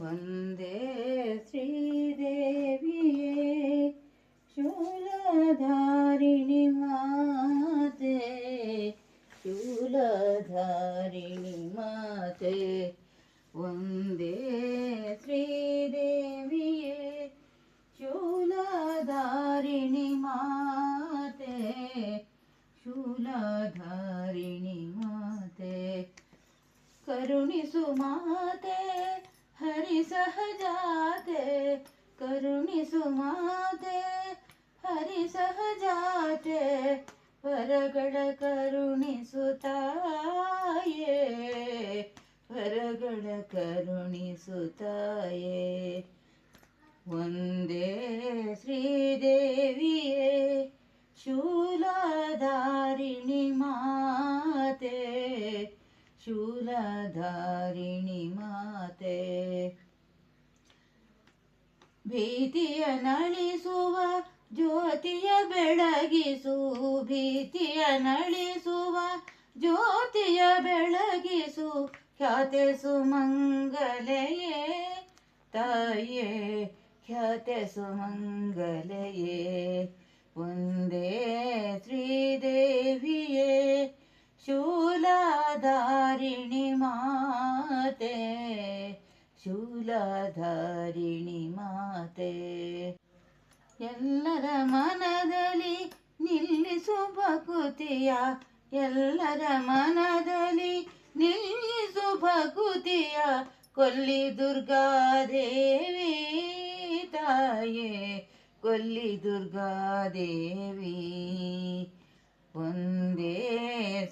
वंदे श्रीदेवीये शूलधारिणि माते शूलधारिणि माते वंदे श्रीदेवीये शूलधारिणि माते शूलधारिणि माते करुणिसुमाते ಹರಿ ಸಹಜಾತೆ ಕರುಣಿಸು ಮಾತೆ ಹರಿ ಸಹಜಾತೆ ವರಗಳ ಕರುಣಿಸುತ್ತಾಯೇ ವರಗಳ ಕರುಣಿಸು ತಾಯೇ ವಂದೇ ಶ್ರೀದೇವಿಯೇ ಶೂಲಧಾರಿಣಿ ಮಾತೆ ಶೂಲಧಾರಿಣಿ ಮಾತೆ ಭೀತಿಯ ನಳಿಸುವ ಜ್ಯೋತಿಯ ಬೆಳಗಿಸು ಭೀತಿಯ ನಳಿಸುವ ಜ್ಯೋತಿಯ ಬೆಳಗಿಸು ಖ್ಯಾತೆ ಸುಮಂಗಲೆಯೇ ತಾಯೇ ಖ್ಯಾತೆ ಸುಮಂಗಲೆಯೇ ಒಂದೇ ಶ್ರೀದೇವಿಯೇ ಶೂಲಧಾರಿಣಿ ಮಾತೆ ಶೂಲಧಾರಿಣಿ ಮಾತೆ. ಎಲ್ಲರ ಮನದಲ್ಲಿ ನಿಲ್ಲಿಸು ಭಕುತಿಯ, ಎಲ್ಲರ ಮನದಲ್ಲಿ ನಿಲ್ಲಿಸು ಭಕುತಿಯ, ಕೊಲ್ಲಿ ದುರ್ಗಾದೇವಿ ತಾಯೇ, ಕೊಲ್ಲಿ ದುರ್ಗಾದೇವಿ ಒಂದೇ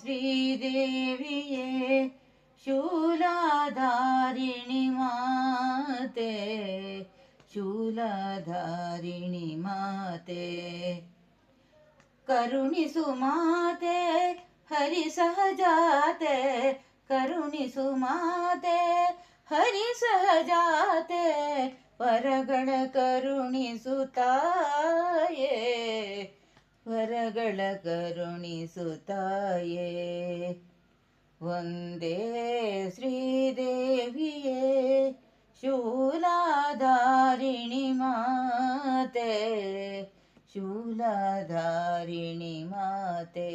ಶ್ರೀದೇವಿಯೇ ಶೂಲಧಾರಿಣಿ ಮಾತೆ, ಕರುಣಿಸು ಮಾತೆ, ಹರಿ ಸಹಜಾತೆ, ಕರುಣಿಸು ಮಾತೆ, ಹರಿ ಸಹಜಾತೆ, ವರಗಳ ಕರುಣಿಸುತ್ತಾಯೇ ವರಗಳ ಕರುಣಿಸುತ್ತಾಯೇ ಒಂದೇ ಶ್ರೀದೇವಿಯೇ. शूलाधारिणि माते शूलाधारिणि माते।